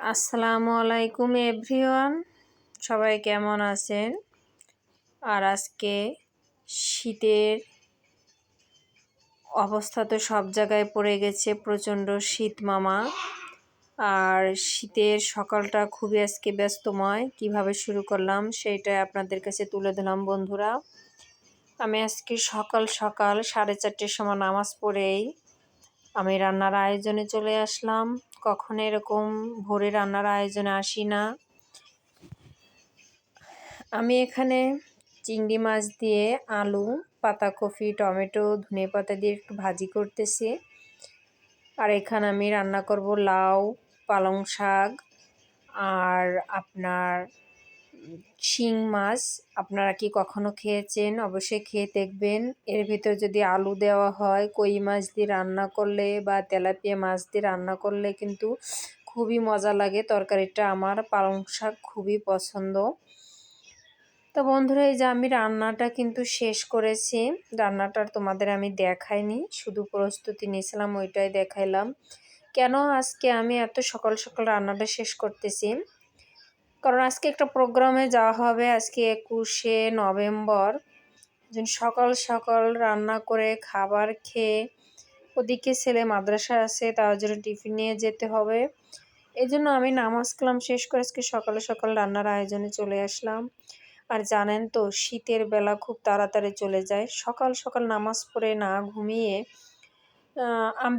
আসসালামু আলাইকুম, এভরিওয়ান। সবাই কেমন আছেন? আর আজকে শীতের অবস্থা তো সব জায়গায় পড়ে গেছে, প্রচণ্ড শীত মামা। আর শীতের সকালটা খুবই আজকে ব্যস্তময়। কীভাবে শুরু করলাম সেইটাই আপনাদের কাছে তুলে দিলাম বন্ধুরা। আমি আজকে সকাল সকাল সাড়ে চারটের সময় নামাজ পড়েই আমি রান্নার আয়োজনে চলে আসলাম। কখনো এরকম ভোরে রান্নার আয়োজনে আসি না। আমি এখানে চিংড়ি মাছ দিয়ে আলু, পাতাকপি, টমেটো, ধনে পাতা দিয়ে একটু ভাজি করতেছি। আর এখানে আমি রান্না করব লাউ, পালং শাক, আর আপনার শিং মাছ আপনারা কি কখনো খেয়েছেন? অবশ্যই খেয়ে দেখবেন। এর ভিতর যদি আলু দেওয়া হয়, কই মাছ দিয়ে রান্না করলে বা তেলাপিয়া মাছ দিয়ে রান্না করলে কিন্তু খুবই মজা লাগে। তরকারিটা আমার পালং শাক খুবই পছন্দ। তো বন্ধুরা, এই যে আমি রান্নাটা কিন্তু শেষ করেছি। রান্নাটার তোমাদের আমি দেখাইনি, শুধু প্রস্তুতি নিয়েছিলাম, ওইটাই দেখাইলাম। কেন আজকে আমি এত সকাল সকাল রান্নাটা শেষ করতেছি? কারণ আজকে একটা প্রোগ্রামে যাওয়া হবে, আজকে একুশে নভেম্বর। সকাল সকাল রান্না করে খাবার খেয়ে ওদিকে ছেলে মাদ্রাসা আছে, তার জন্য টিফিন নিয়ে যেতে হবে। এই জন্য আমি নামাজ কালাম শেষ করে আজকে সকালে সকাল রান্নার আয়োজনে চলে আসলাম। আর জানেন তো, শীতের বেলা খুব তাড়াতাড়ি চলে যায়। সকাল সকাল নামাজ পড়ে না ঘুমিয়ে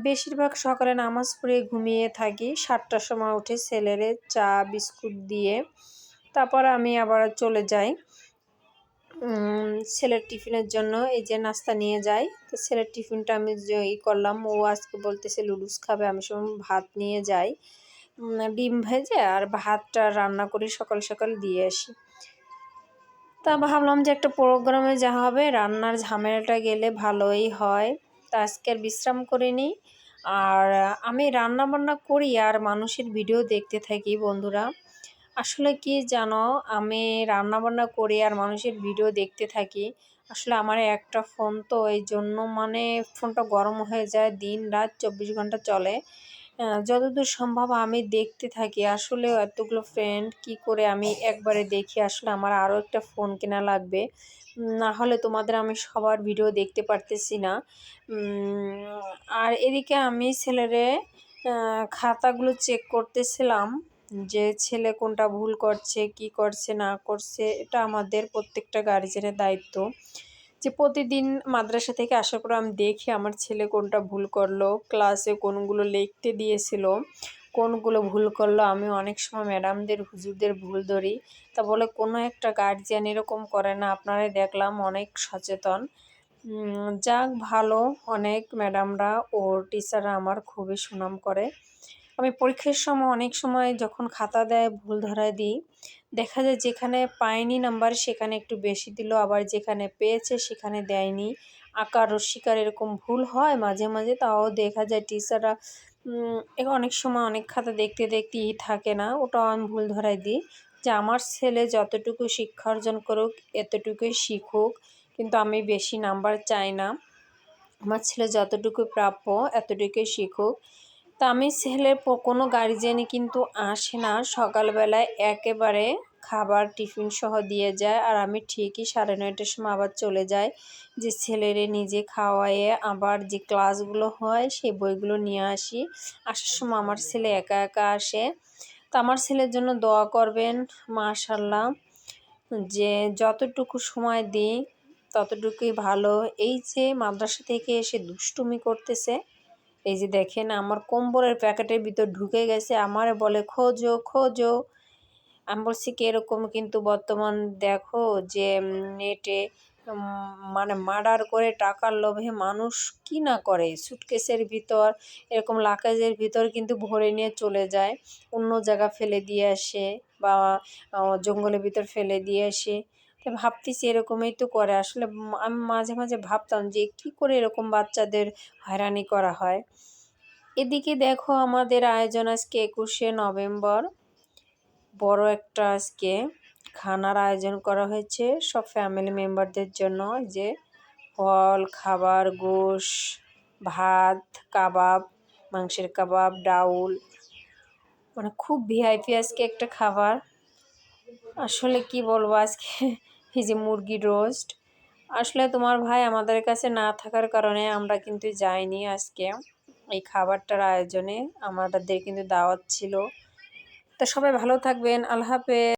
বেশিরভাগ সকালে নামাজ পড়ে ঘুমিয়ে থাকি। সাতটার সময় উঠে ছেলেরে চা, বিস্কুট দিয়ে তারপর আমি আবার চলে যাই। ছেলের টিফিনের জন্য এই যে নাস্তা নিয়ে যাই। তো ছেলের টিফিনটা আমি ই করলাম, ও আজকে বলতেছে লুডুস খাবে, আমি সব ভাত নিয়ে যাই। ডিম ভেজে আর ভাতটা রান্না করি সকাল সকাল দিয়ে আসি। তা ভাবলাম যে একটা প্রোগ্রামে যা হবে, রান্নার ঝামেলাটা গেলে ভালোই হয়। তা আজকে আর বিশ্রাম নিই। আর আমি রান্না বান্না করি আর মানুষের ভিডিও দেখতে থাকি বন্ধুরা। আসলে কি জানো, আমি রান্না বান্না করি আর মানুষের ভিডিও দেখতে থাকি। আসলে আমার একটা ফোন তো এই জন্য মানে ফোনটা গরম হয়ে যায়, দিন রাত চব্বিশ ঘণ্টা চলে। যতদূর সম্ভব আমি দেখতে থাকি। আসলে এতগুলো ফ্রেন্ড কি করে আমি একবারে দেখি? আসলে আমার আরও একটা ফোন কেনা লাগবে। না হলে তোমাদের আমি সবার ভিডিও দেখতে পারতেছি না। আর এদিকে আমি ছেলেরে খাতাগুলো চেক করতেছিলাম যে ছেলে কোনটা ভুল করছে, কি করছে, না করছে, এটা আমাদের প্রত্যেকটা গার্জেনের দায়িত্ব। যে প্রতিদিন মাদ্রাসা থেকে আসার পর আমি দেখি আমার ছেলে কোনটা ভুল করল ক্লাসে কোনগুলো লিখতে দিয়েছিল, কোনগুলো ভুল করল। আমি অনেক সময় ম্যাডামদের হুজুরদের ভুল ধরি। তা বলে কোনো একটা গার্জিয়ান এরকম করে না, আপনারাই দেখলাম অনেক সচেতন। যাক, ভালো, অনেক ম্যাডামরা ও টিচাররা আমার খুবই সুনাম করে। আমি পরীক্ষার সময় অনেক সময় যখন খাতা দেয়, ভুল ধরায় দিই দেখা যায় যেখানে পায়নি নাম্বার, সেখানে একটু বেশি দিল, আবার যেখানে পেয়েছে সেখানে দেয়নি। আকার রস্বীকার এরকম ভুল হয় মাঝে মাঝে, তাও দেখা যায় টিচাররা অনেক সময় অনেক খাতা দেখতে দেখতেই থাকে না, ওটাও আমি ভুল ধরাই দিই। যে আমার ছেলে যতটুকু শিক্ষা অর্জন করুক, এতটুকুই শিখুক, কিন্তু আমি বেশি নাম্বার চাই না। আমার ছেলে যতটুকু প্রাপ্য, এতটুকুই শিখুক। তা আমি ছেলের কোনো গার্জেনই কিন্তু আসে না। সকালবেলায় একেবারে খাবার, টিফিন সহ দিয়ে যায় আর আমি ঠিকই সাড়ে নয়টার সময় আবার চলে যাই। যে ছেলেরে নিজে খাওয়াইয়ে আবার যে ক্লাসগুলো হয় সেই বইগুলো নিয়ে আসি। আসার সময় আমার ছেলে একা একা আসে। তা আমার ছেলের জন্য দোয়া করবেন মাশাল্লাহ যে যতটুকু সময় দিই ততটুকুই ভালো। এই যে মাদ্রাসা থেকে এসে দুষ্টুমি করতেছে এই যে দেখেন, আমার কম্বলের প্যাকেটের ভিতর ঢুকে গেছে। আমারে বলে, খোঁজো খোঁজো। আমি বলছি, কি এরকম কিন্তু বর্তমান দেখো যে নেটে মানে মার্ডার করে টাকার লোভে মানুষ কি না করে? সুটকেসের ভিতর, এরকম লাকেজের ভিতর কিন্তু ভরে নিয়ে চলে যায়। অন্য জায়গা ফেলে দিয়ে আসে বা জঙ্গলের ভিতর ফেলে দিয়ে আসে। তো ভাবতেছি এরকমই তো করে। আসলে আমি মাঝে মাঝে ভাবতাম যে কি করে এরকম বাচ্চাদের হয়রানি করা হয়। এদিকে দেখো আমাদের আয়োজন আজকে একুশে নভেম্বর। বড় একটা আজকে খানার আয়োজন করা হয়েছে সব ফ্যামিলি মেম্বারদের জন্য। যে ফল, খাবার, গোশ, ভাত, কাবাব, মাংসের কাবাব, ডাউল। মানে খুব ভিআইপি আজকে একটা খাবার। আসলে কি বলব আজকে এই যে মুরগির রোস্ট আসলে তোমার ভাই আমাদের কাছে না থাকার কারণে আমরা কিন্তু যাইনি আজকে। এই খাবারটার আয়োজনে আমাদের কিন্তু দাওয়াত ছিল। তো সবাই ভালো থাকবেন, আল্লাহ হাফেজ।